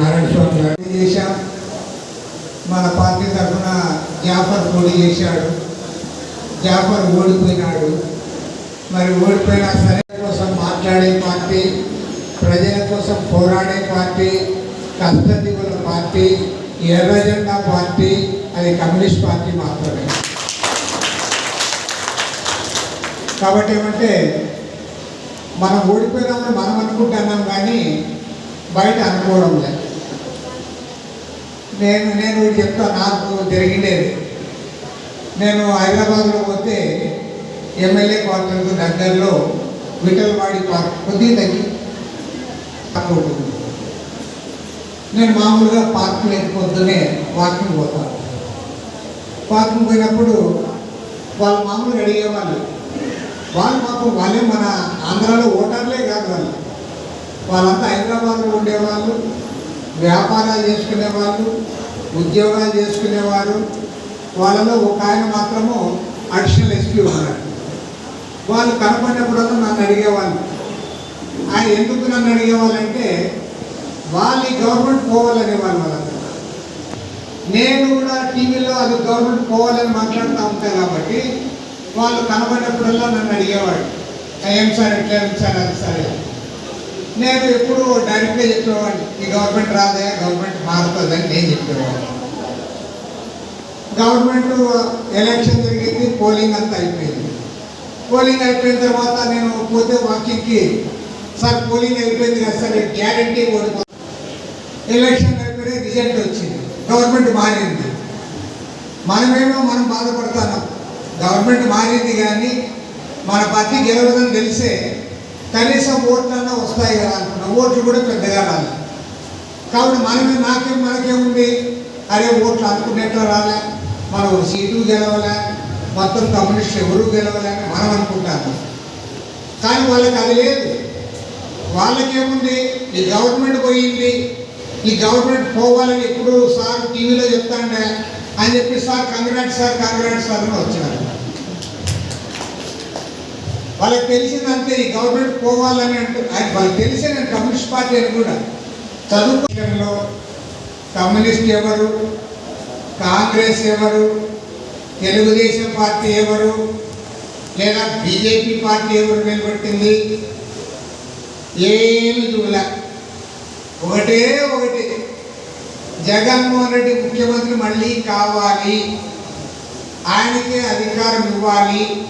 నారాయణ స్వామి గారు చేశాం మన పార్టీ తరఫున జాఫర్ పోటీ చేశాడు. జాఫర్ ఓడిపోయినాడు. మరి ఓడిపోయినా సరే కోసం మాట్లాడే పార్టీ ప్రజల కోసం పోరాడే పార్టీ కష్టజీవుల పార్టీ ఎర్రజెండా పార్టీ అది కమ్యూనిస్ట్ పార్టీ మాత్రమే. కాబట్టి ఏమంటే మనం ఓడిపోయినామని మనం అనుకుంటున్నాం కానీ బయట అనుకోవడం లేదు. నేను నేను చెప్తా నాకు జరిగిండేది. నేను హైదరాబాద్లో పోతే ఎమ్మెల్యే క్వార్టర్కు దగ్గరలో విఠలవాడి పార్క్ కొద్ది తగ్గి ఉంటుంది. నేను మామూలుగా పార్క్ లేకపోతేనే వాకింగ్ పోతాను వాకింగ్ పోయినప్పుడు వాళ్ళు మామూలుగా అడిగేవాళ్ళు వాళ్ళు పాపం వాళ్ళే మన ఆంధ్రాలో ఓటర్లే కాదు వాళ్ళు. వాళ్ళంతా హైదరాబాద్లో ఉండేవాళ్ళు. వ్యాపారాలు చేసుకునేవాళ్ళు ఉద్యోగాలు చేసుకునేవారు వాళ్ళలో ఒక ఆయన మాత్రము అడిషనల్ ఎస్పీ ఉన్నారు వాళ్ళు కనపడినప్పుడల్లా నన్ను అడిగేవాళ్ళు. ఆయన ఎందుకు నన్ను అడిగేవాళ్ళంటే వాళ్ళు ఈ గవర్నమెంట్ పోవాలనే వాళ్ళు వాళ్ళందరూ. నేను కూడా టీవీలో అది గవర్నమెంట్ పోవాలని మాట్లాడుతూ ఉంటాను కాబట్టి వాళ్ళు కనబడినప్పుడల్లా నన్ను అడిగేవాడు ఏం సార్ ఎట్లా ఏం సార్ అది సరే నేను ఎప్పుడు డైరెక్ట్గా చెప్పేవాడిని ఈ గవర్నమెంట్ రాదే గవర్నమెంట్ మారుతుందని నేను చెప్పేవాడిని. గవర్నమెంట్ ఎలక్షన్ జరిగింది పోలింగ్ అంతా అయిపోయింది. పోలింగ్ అయిపోయిన తర్వాత నేను పోతే వాకింగ్కి సార్ పోలింగ్ అయిపోయింది కదా సార్ గ్యారంటీ ఓడిపో ఎలక్షన్ అయిపోయిన రిజల్ట్ వచ్చింది గవర్నమెంట్ మారింది. మనమేమో మనం బాధపడుతున్నాం. గవర్నమెంట్ మారింది కానీ మన పార్టీ గెలవదని తెలిసే కనీసం ఓట్లన్నా వస్తాయి కదా అనుకున్నాం. ఓట్లు కూడా పెద్దగా రాలి. కాబట్టి మనమే నాకేం మనకేముంది అరే ఓట్లు అనుకున్నట్లు రాలే? మనం సీటు గెలవలే. మొత్తం కమ్యూనిస్ట్ ఎవరు గెలవలే అని మనం అనుకుంటాము. కానీ వాళ్ళకి అది లేదు. వాళ్ళకేముంది? ఈ గవర్నమెంట్ పోయింది. ఈ గవర్నమెంట్ పోవాలని ఎప్పుడు సార్ టీవీలో చెప్తాండే. అని చెప్పి sir congrat sir congrat sir అని వచ్చినారు. వాళ్ళకి తెలిసిందంటే ఈ గవర్నమెంట్ పోవాలని అంటే ఆయన వాళ్ళకి తెలిసే నేను కమ్యూనిస్ట్ పార్టీ అని కూడా. చదువుకోవడంలో కమ్యూనిస్ట్ ఎవరు? కాంగ్రెస్ ఎవరు? తెలుగుదేశం పార్టీ ఎవరు? లేదా బీజేపీ పార్టీ ఎవరు నిలబెట్టింది? ఏమి చూడలే. ఒకటే ఒకటి. జగన్మోహన్ రెడ్డి ముఖ్యమంత్రి మళ్ళీ కావాలి. ఆయనకే అధికారం ఇవ్వాలి.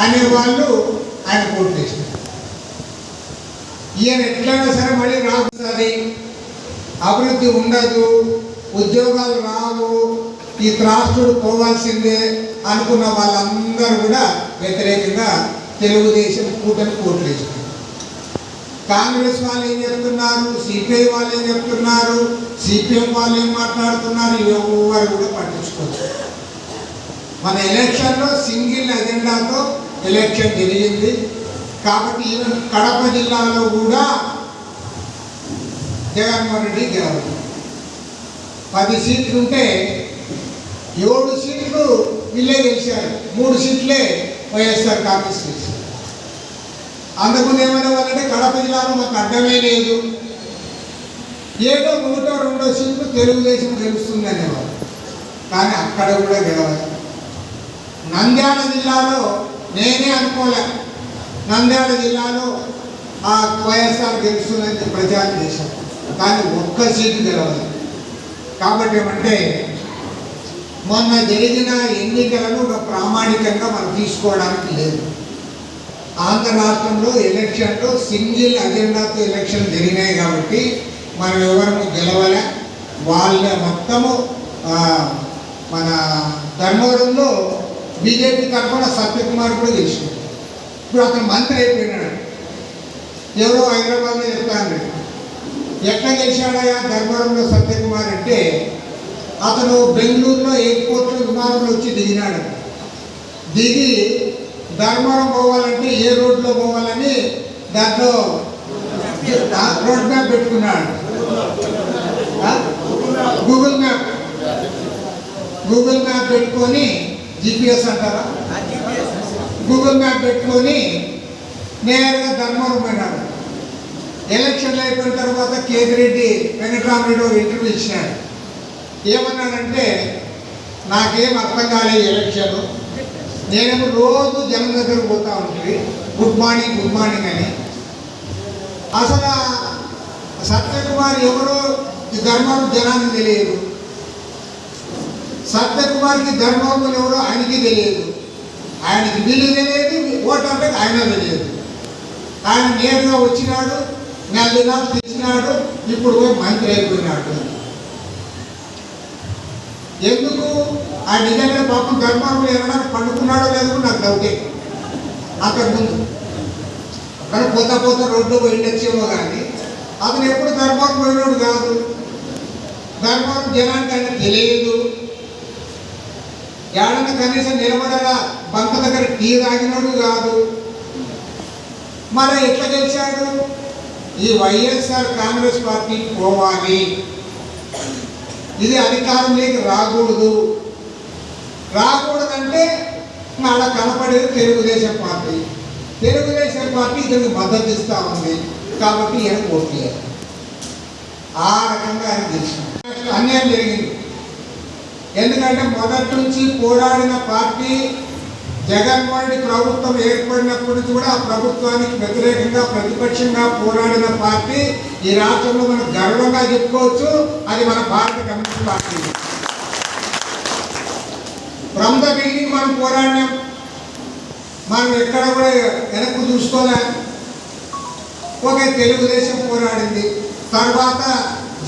అనే వాళ్ళు ఆయన పోటీ చేసినారు ఈయన ఎట్లయినా సరే మళ్ళీ రాకుతుంది అభివృద్ధి ఉండదు. ఉద్యోగాలు రావు. ఈ త్రాష్ట్రుడు పోవాల్సిందే అనుకున్న వాళ్ళందరూ కూడా వ్యతిరేకంగా తెలుగుదేశం కూటమి ఓట్లు వేసినారు కాంగ్రెస్ వాళ్ళు ఏం చెప్తున్నారు? సిపిఐ వాళ్ళు ఏం చెప్తున్నారు? సిపిఎం వాళ్ళు ఏం మాట్లాడుతున్నారు? ఎవరు కూడా పట్టించుకోవచ్చు మన ఎలక్షన్లో సింగిల్ ఎజెండాతో ఎలక్షన్ జరిగింది. కాబట్టి ఈవెన్ కడప జిల్లాలో కూడా జగన్మోహన్ రెడ్డి గెలవాలి. పది సీట్లు ఉంటే ఏడు సీట్లు వీళ్ళే గెలిచారు. మూడు సీట్లే వైఎస్ఆర్ కాంగ్రెస్ గెలిచారు. అంతకుముందు ఏమైనా వాళ్ళంటే కడప జిల్లాలో మాకు అడ్డమే లేదు. ఏదో ఒకటో రెండో సీట్లు తెలుగుదేశం గెలుస్తుంది అనేవారు. కానీ అక్కడ కూడా గెలవాలి. నంద్యాల జిల్లాలో నేనే అనుకోలే. నంద్యాల జిల్లాలో ఆ వైఎస్ఆర్ గెలుస్తుందని ప్రచారం చేశారు కానీ ఒక్క సీటు గెలవదు కాబట్టి ఏమంటే మొన్న జరిగిన ఎన్నికలను ఒక ప్రామాణికంగా మనం తీసుకోవడానికి లేదు. ఆంధ్ర రాష్ట్రంలో ఎలక్షన్లో సింగిల్ అజెండాతో ఎలక్షన్ జరిగినాయి కాబట్టి మనం ఎవరము గెలవలే. వాళ్ళ మొత్తము మన ధర్మవరంలో బీజేపీ తరఫున సత్యకుమార్ కూడా గెలిచింది ఇప్పుడు అతను మంత్రి అయిపోయినాడు. ఎవరో హైదరాబాద్లో చెప్తాను ఎట్లా గెలిచాడయా ధర్మవరంలో సత్యకుమార్ అంటే అతను బెంగళూరులో ఎయిర్పోర్ట్లో విమానంలో వచ్చి దిగినాడు. దిగి ధర్మవరం పోవాలంటే ఏ రోడ్లో పోవాలని దాంట్లో రోడ్ మ్యాప్ పెట్టుకున్నాడు. Google map. గూగుల్ మ్యాప్ పెట్టుకొని జిపిఎస్ అంటారా? గూగుల్ మ్యాప్ పెట్టుకొని నేరుగా ధర్మవరం పోయినాడు. ఎలక్షన్లు అయిపోయిన తర్వాత కేతిరెడ్డి వెంకటరామరెడ్డి ఇంటర్వ్యూ ఇచ్చినాడు. ఏమన్నాడంటే నాకేం అర్థం కాలేదు ఎలక్షన్. నేనేమో రోజు జనం దగ్గరకు పోతా ఉంటుంది గుడ్ మార్నింగ్ గుడ్ మార్నింగ్ అని. అసలు సత్యకుమార్ ఎవరో ఈ ధర్మం జనానికి తెలియదు. సత్యకుమార్కి ధర్మములు ఎవరో ఆయనకి తెలియదు. ఆయనకి వీళ్ళు తెలియదు ఓటర్లకు ఆయన తెలియదు. ఆయన నేరుగా వచ్చినాడు నెల దినాలు తెచ్చినాడు ఇప్పుడు పోయి మంత్రి అయిపోయినాడు. ఎందుకు? ఆ నిజంగా పాపం ధర్మంలో ఏమన్నా పండుకున్నాడో లేదో నాకు డౌటే. అంతకుముందు. అక్కడ పోతా పోతా రోడ్డు పోయిండొచ్చేమో కానీ అతను ఎప్పుడు ధర్మం పోయినాడు కాదు. ధర్మం జనానికి ఆయన తెలియదు. ఏడన్న కనీసం నిలబడరా? బంక దగ్గర టీ తాగినోడు కాదు. మరి ఎట్లా గెలిచాడు? ఈ వైఎస్ఆర్ కాంగ్రెస్ పార్టీ పోవాలి. ఇది అధికారంలోకి రాకూడదు. రాకూడదంటే అలా కనపడేది తెలుగుదేశం పార్టీ. తెలుగుదేశం పార్టీ ఇతనికి మద్దతు ఇస్తా ఉంది. కాబట్టి ఈయన ఓటు చేయాలి. ఆ రకంగా ఆయన గెలిచిన అన్యాయం జరిగింది. ఎందుకంటే మొదటి నుంచి పోరాడిన పార్టీ జగన్మోహన్ రెడ్డి ప్రభుత్వం ఏర్పడినప్పటి నుంచి కూడా ఆ ప్రభుత్వానికి వ్యతిరేకంగా ప్రతిపక్షంగా పోరాడిన పార్టీ ఈ రాష్ట్రంలో మనం గర్వంగా చెప్పుకోవచ్చు. అది మన భారత communist party. From the beginning మనం పోరాడినాం. మనం ఎక్కడ కూడా వెనక్కు చూసుకోలే. ఒక తెలుగుదేశం పోరాడింది. తర్వాత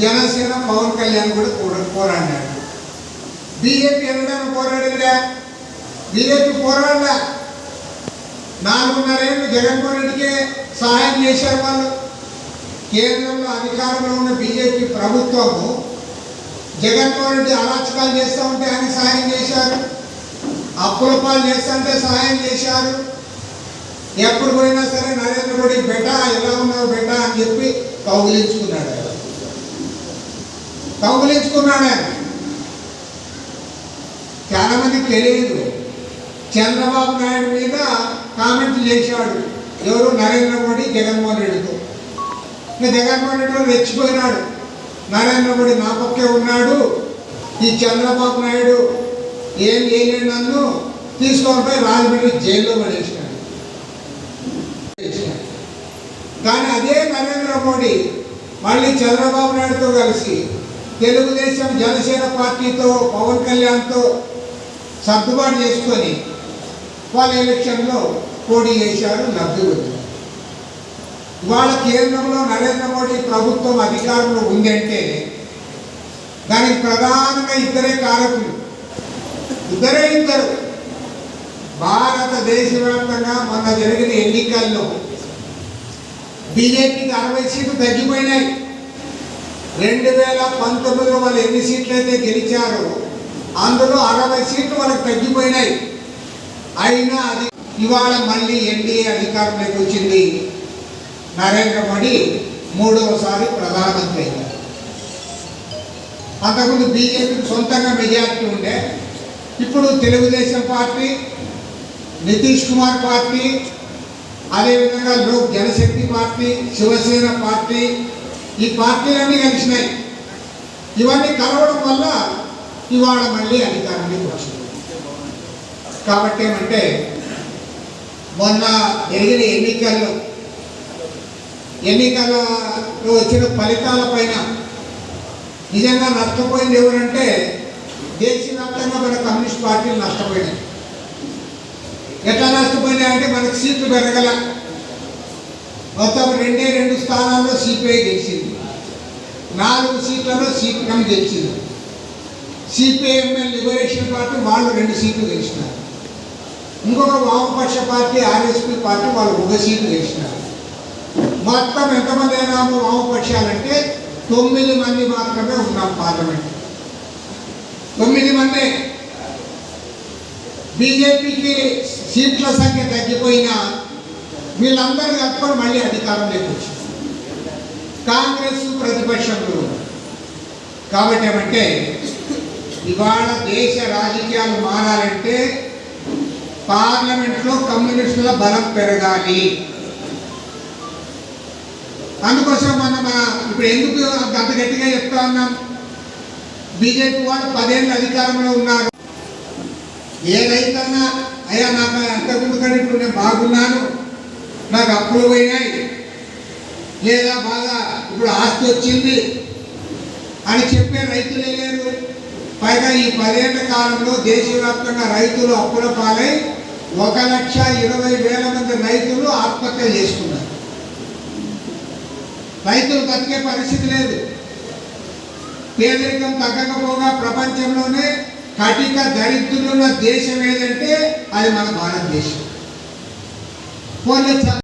జనసేన పవన్ కళ్యాణ్ కూడా పోరాడినాడు బీజేపీ ఎన్నడైనా పోరాడిందా? బీజేపీ పోరాడలే? నాలుగున్నరేళ్ళు జగన్మోహన్ రెడ్డికే సహాయం చేశారు వాళ్ళు. కేంద్రంలో అధికారంలో ఉన్న బీజేపీ ప్రభుత్వము జగన్మోహన్ రెడ్డి అరాచకాలు చేస్తూ ఉంటే ఆయన సహాయం చేశారు. అప్పుల పాలు చేస్తుంటే సహాయం చేశారు. ఎప్పుడు పోయినా సరే నరేంద్ర మోడీ బెట ఎలా ఉన్నావు బెట? అని చెప్పి కౌగులించుకున్నాడు ఆయన. ఆయన. చాలా మంది తెలియదు. చంద్రబాబు నాయుడు మీద కామెంట్ చేశాడు. ఎవరు? నరేంద్ర మోడీ జగన్మోహన్ రెడ్డితో. ఇంకా జగన్మోహన్ రెడ్డి రెచ్చిపోయినాడు. నరేంద్ర మోడీ నా పక్కే ఉన్నాడు. ఈ చంద్రబాబు నాయుడు ఏం చేయలేడు నన్ను. తీసుకొని పోయి రాజమండ్రి జైల్లో పడేసినాడు. కానీ అదే నరేంద్ర మోడీ మళ్ళీ చంద్రబాబు నాయుడుతో కలిసి తెలుగుదేశం జనసేన పార్టీతో పవన్ కళ్యాణ్తో సర్దుబాటు చేసుకొని వాళ్ళ ఎలక్షన్లో పోటీ చేశారు లబ్ధి పొందారు. ఇవాళ కేంద్రంలో నరేంద్ర మోడీ ప్రభుత్వం అధికారంలో ఉందంటే దానికి ప్రధానంగా ఇద్దరే కారకులు. ఇద్దరే ఇద్దరు. భారతదేశ వ్యాప్తంగా మొన్న జరిగిన ఎన్నికల్లో బీజేపీకి అరవై సీట్లు తగ్గిపోయినాయి. రెండు వేల పంతొమ్మిదిలో వాళ్ళు ఎన్ని సీట్లు అయితే గెలిచారో అందులో అరవై సీట్లు మనకు తగ్గిపోయినాయి. అయినా అది ఇవాళ మళ్ళీ ఎన్డీఏ అధికారంలోకి వచ్చింది. నరేంద్ర మోడీ మూడవసారి ప్రధానమంత్రి అయ్యారు. అంతకుముందు బీజేపీకి సొంతంగా మెజార్టీ ఉండే ఇప్పుడు తెలుగుదేశం పార్టీ నితీష్ కుమార్ పార్టీ అదేవిధంగా లోక్ జనశక్తి పార్టీ శివసేన పార్టీ ఈ పార్టీలన్నీ కలిసినాయి. ఇవన్నీ కలవడం వల్ల ఇవాళ మళ్ళీ అధికారంలోకి వచ్చింది కాబట్టి ఏమంటే మొన్న జరిగిన ఎన్నికల్లో ఎన్నికలలో వచ్చిన ఫలితాల పైన నిజంగా నష్టపోయింది ఎవరంటే దేశవ్యాప్తంగా మన కమ్యూనిస్ట్ పార్టీలు నష్టపోయినాయి. ఎట్లా నష్టపోయినాయి అంటే మనకు సీట్లు పెరగల. మొత్తం రెండే రెండు స్థానాల్లో సిపిఐ గెలిచింది. నాలుగు సీట్లలో సిపిఎం గెలిచింది. సిపిఐఎంఎల్ లిబరేషన్ పార్టీ వాళ్ళు రెండు సీట్లు గెలిచినారు. ఇంకొక వామపక్ష పార్టీ ఆర్ఎస్పీ పార్టీ వాళ్ళు ఒక సీటు గెలిచినారు. మొత్తం ఎంతమంది అయినాము వామపక్షాలంటే తొమ్మిది మంది మాత్రమే ఉన్నాం పార్లమెంట్. తొమ్మిది మందే. బీజేపీకి సీట్ల సంఖ్య తగ్గిపోయినా వీళ్ళందరూ కట్టుకొని మళ్ళీ అధికారంలోకి వచ్చారు కాంగ్రెస్ ప్రతిపక్షంలో. కాబట్టి ఏమంటే ఇవాళ దేశ రాజకీయాలు మారాలంటే పార్లమెంట్లో కమ్యూనిస్టుల బలం పెరగాలి. అందుకోసం మన మన ఇప్పుడు ఎందుకు అంత గట్టిగా చెప్తా ఉన్నాం? బీజేపీ వాళ్ళు పదేళ్ళు అధికారంలో ఉన్నారు. ఏ రైతన్నా అయ్యా నాకు అంతకుముందు కానీ ఇప్పుడు నేను బాగున్నాను నాకు అప్పులు పోయినాయి లేదా బాగా ఇప్పుడు ఆస్తి వచ్చింది అని చెప్పే రైతులే లేరు. పైగా ఈ పదేళ్ళ కాలంలో దేశవ్యాప్తంగా రైతులు అప్పుల పాలై ఒక లక్ష ఇరవై వేల మంది రైతులు ఆత్మహత్య చేసుకున్నారు. రైతులు బతికే పరిస్థితి లేదు. పేదరికం తగ్గకపోగా ప్రపంచంలోనే కటిక దరిద్రులున్న దేశం ఏదంటే అది మన భారతదేశం. పోనీ